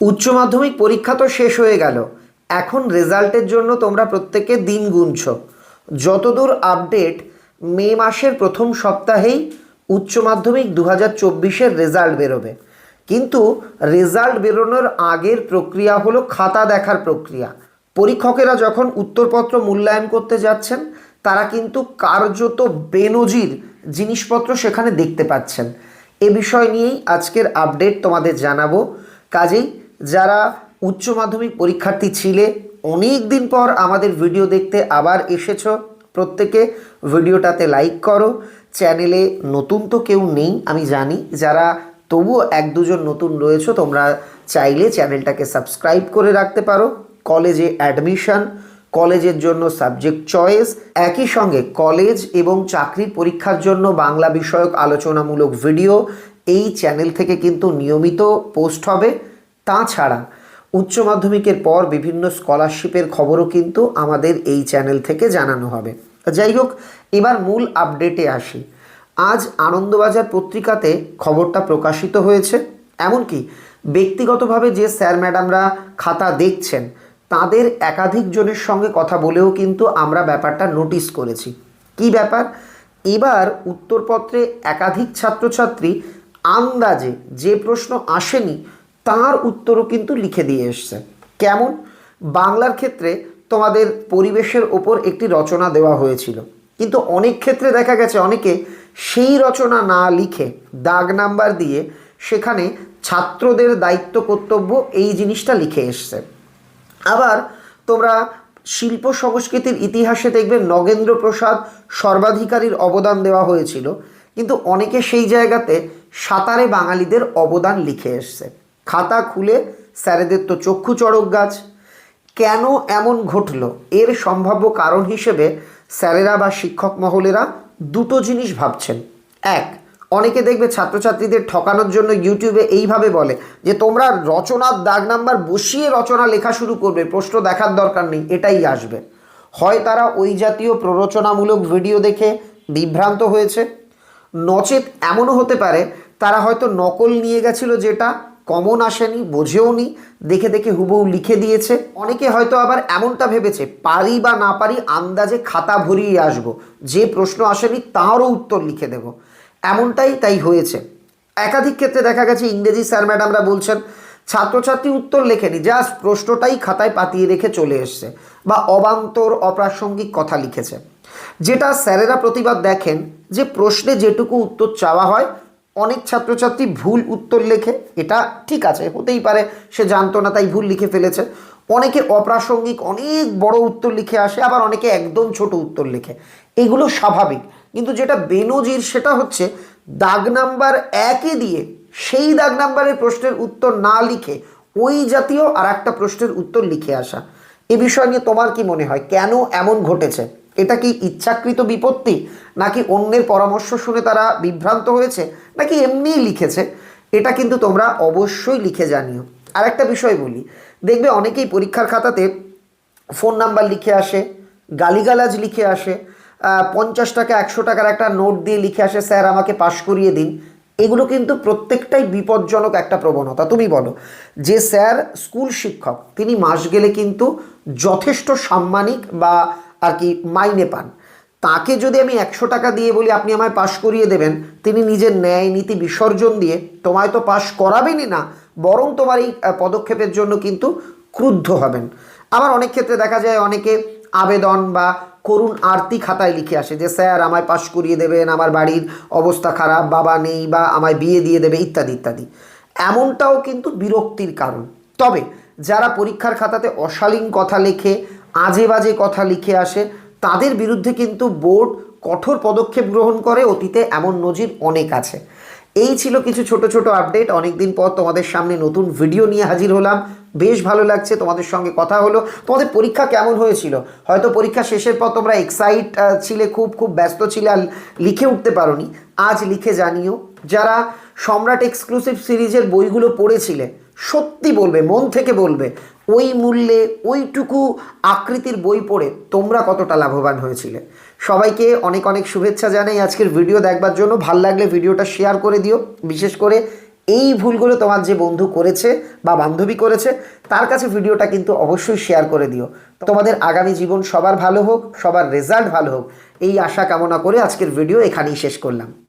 উচ্চ মাধ্যমিক পরীক্ষা তো শেষ হয়ে গেল। এখন রেজাল্টের জন্য তোমরা প্রত্যেকে দিন গুনছ। যতদূর আপডেট মে মাসের প্রথম সপ্তাহেই উচ্চ মাধ্যমিক দু হাজার চব্বিশের রেজাল্ট বেরোবে। কিন্তু রেজাল্ট বেরোনোর আগের প্রক্রিয়া হলো খাতা দেখার প্রক্রিয়া। পরীক্ষকেরা যখন উত্তরপত্র মূল্যায়ন করতে যাচ্ছেন, তারা কিন্তু কার্যত বেনজির জিনিসপত্র সেখানে দেখতে পাচ্ছেন। এ বিষয় নিয়েই আজকের আপডেট তোমাদের জানাব। কাজেই যারা উচ্চ মাধ্যমিক পরীক্ষার্থী ছিলে, অনেক দিন পর আমাদের ভিডিও দেখতে আবার এসেছ। প্রত্যেকে ভিডিওটাতে লাইক করো। চ্যানেলে নতুন তো কেউ নেই, আমি জানি। যারা তবুও এক দুজন নতুন রয়েছে, তোমরা চাইলে চ্যানেলটাকে সাবস্ক্রাইব করে রাখতে পারো। কলেজে অ্যাডমিশন কলেজের জন্য সাবজেক্ট চয়েস একই সঙ্গে কলেজ এবং চাকরির পরীক্ষার জন্য বাংলা বিষয়ক আলোচনামূলক ভিডিও এই চ্যানেল থেকে কিন্তু নিয়মিত পোস্ট হবে। তাছাড়া উচ্চ মাধ্যমিকের পর বিভিন্ন স্কলারশিপের খবরও কিন্তু আমাদের এই চ্যানেল থেকে জানানো হবে। যাই হোক, এবার মূল আপডেটে আসি। আজ আনন্দবাজার পত্রিকাতে খবরটা প্রকাশিত হয়েছে। এমনকি ব্যক্তিগতভাবে যে স্যার ম্যাডামরা খাতা দেখছেন, তাদের একাধিক জনের সঙ্গে কথা বলেও কিন্তু আমরা ব্যাপারটা নোটিস করেছি। কি ব্যাপার? এবার উত্তরপত্রে একাধিক ছাত্রছাত্রী আন্দাজে যে প্রশ্ন আসেনি তার উত্তরও কিন্তু লিখে দিয়ে এসছে। কেমন? বাংলার ক্ষেত্রে তোমাদের পরিবেশের ওপর একটি রচনা দেওয়া হয়েছিল। কিন্তু অনেক ক্ষেত্রে দেখা গেছে, অনেকে সেই রচনা না লিখে দাগ নাম্বার দিয়ে সেখানে ছাত্রদের দায়িত্ব, কর্তব্য এই জিনিসটা লিখে এসছে। আবার তোমরা শিল্প সংস্কৃতির ইতিহাসে দেখবে, নগেন্দ্র প্রসাদ সর্বাধিকারীর অবদান দেওয়া হয়েছিল। কিন্তু অনেকে সেই জায়গাতে সাঁতারে বাঙালিদের অবদান লিখে এসছে। খাতা খুলে স্যারেদের তো চক্ষু চড়ক গাছ। কেন এমন ঘটল? এর সম্ভাব্য কারণ হিসেবে স্যারেরা বা শিক্ষক মহলেরা দুটো জিনিস ভাবছেন। এক, অনেকে দেখবে ছাত্রছাত্রীদের ঠকানোর জন্য ইউটিউবে এইভাবে বলে যে, তোমরা রচনার দাগ নাম্বার বসিয়ে রচনা লেখা শুরু করবে, প্রশ্ন দেখার দরকার নেই, এটাই আসবে। হয় তারা ওই জাতীয় প্ররোচনামূলক ভিডিও দেখে বিভ্রান্ত হয়েছে। নচেত এমনও হতে পারে, তারা হয়তো নকল নিয়ে গেছিল যেটা কমন আসেনি বোঝেও নি দেখে দেখে হুবহু লিখে দিয়েছে। অনেকে হয়তো আবার এমনটা ভেবেছে, পারি বা না পারি আন্দাজে খাতা ভরিয়ে আসব। যে প্রশ্ন আসেনি তারও উত্তর লিখে দেব। এমনটাই তাই হয়েছে। একাধিক ক্ষেত্রে দেখা গেছে, ইংরেজি স্যার ম্যাডামরা বলছেন, ছাত্রছাত্রী উত্তর লেখেনি, জাস্ট প্রশ্নটাই খাতায় পাতিয়ে রেখে চলে এসছে বা অবান্তর, অপ্রাসঙ্গিক কথা লিখেছে। যেটা স্যারেরা প্রতিবাদ দেখেন যে প্রশ্নে যেটুকু উত্তর চাওয়া হয় অনেক ছাত্রছাত্রী ভুল উত্তর লেখে, এটা ঠিক আছে, হতেই পারে, সে জানতো না, তাই ভুল লিখে ফেলেছে। অনেকে অপ্রাসঙ্গিক, অনেক বড় উত্তর লিখে আসে, আবার অনেকে একদম ছোট উত্তর লেখে। এগুলো স্বাভাবিক। কিন্তু যেটা বেনজির, সেটা হচ্ছে দাগ নাম্বার একে দিয়ে সেই দাগ নাম্বারের প্রশ্নের উত্তর না লিখে ওই জাতীয় আর একটা প্রশ্নের উত্তর লিখে আসা। এ বিষয় নিয়ে তোমার কি মনে হয়? কেন এমন ঘটেছে? এটা কি ইচ্ছাকৃত বিপত্তি? নাকি অন্যের পরামর্শ শুনে তারা বিভ্রান্ত হয়েছে? নাকি এমনিই লিখেছে? এটা কিন্তু তোমরা অবশ্যই লিখে জানিও। আর একটা বিষয় বলি। দেখবে অনেকেই পরীক্ষার খাতাতে ফোন নাম্বার লিখে আসে, গালিগালাজ লিখে আসে পঞ্চাশ টাকা, একশো টাকার একটা নোট দিয়ে লিখে আসে, স্যার, আমাকে পাশ করিয়ে দিন। এগুলো কিন্তু প্রত্যেকটাই বিপজ্জনক একটা প্রবণতা। তুমি বলো, যে স্যার, স্কুল শিক্ষক, তিনি মাস গেলে কিন্তু যথেষ্ট সাম্মানিক বা আর কি মাইনে পান। তাকে যদি আমি একশো টাকা দিয়ে বলি, আপনি আমায় পাশ করিয়ে দেবেন তিনি নিজের ন্যায় নীতি বিসর্জন দিয়ে তোমায় তো পাশ করাবেনই না, বরং তোমার এই পদক্ষেপের জন্য কিন্তু ক্রুদ্ধ হবেন। আবার অনেক ক্ষেত্রে দেখা যায় অনেকে আবেদন বা করুণ আরতি খাতায় লিখে আসে যে, স্যার, আমায় পাশ করিয়ে দেবেন, আমার বাড়ির অবস্থা খারাপ, বাবা নেই বা আমায় বিয়ে দিয়ে দেবে ইত্যাদি ইত্যাদি। এমনটাও কিন্তু বিরক্তির কারণ। তবে যারা পরীক্ষার খাতাতে অশালীন কথা লেখে আজে বাজে কথা লিখে আসে। তাদের বিরুদ্ধে কিন্তু বোর্ড কঠোর পদক্ষেপ গ্রহণ করে, অতীতে এমন নজির অনেক আছে। এই ছিল কিছু ছোট ছোট আপডেট অনেকদিন পর তোমাদের সামনে নতুন ভিডিও নিয়ে হাজির হলাম। বেশ ভালো লাগছে তোমাদের সঙ্গে কথা হলো। তোমাদের পরীক্ষা কেমন হয়েছিল? হয়তো পরীক্ষা শেষের পর তোমরা এক্সাইট ছিলে, খুব খুব ব্যস্ত ছিলে আর লিখে উঠতে পারোনি। আজ লিখে জানিও, যারা সম্রাট এক্সক্লুসিভ সিরিজের বইগুলো পড়েছিলে, সত্যি বলবে, মন থেকে বলবে ওই মূল্যে ওইটুকু আকৃতির বই পড়ে তোমরা কতটা লাভবান হয়েছিলে। সবাইকে অনেক অনেক শুভেচ্ছা জানাই আজকের ভিডিও দেখবার জন্য। ভালো লাগলে ভিডিওটা শেয়ার করে দিও। বিশেষ করে এই ভুলগুলো তোমার যে বন্ধু করেছে বা বান্ধবী করেছে, তার কাছে ভিডিওটা কিন্তু অবশ্যই শেয়ার করে দিও। তোমাদের আগামী জীবন সবার ভালো হোক, সবার রেজাল্ট ভালো হোক। এই আশা কামনা করে আজকের ভিডিও এখানেই শেষ করলাম।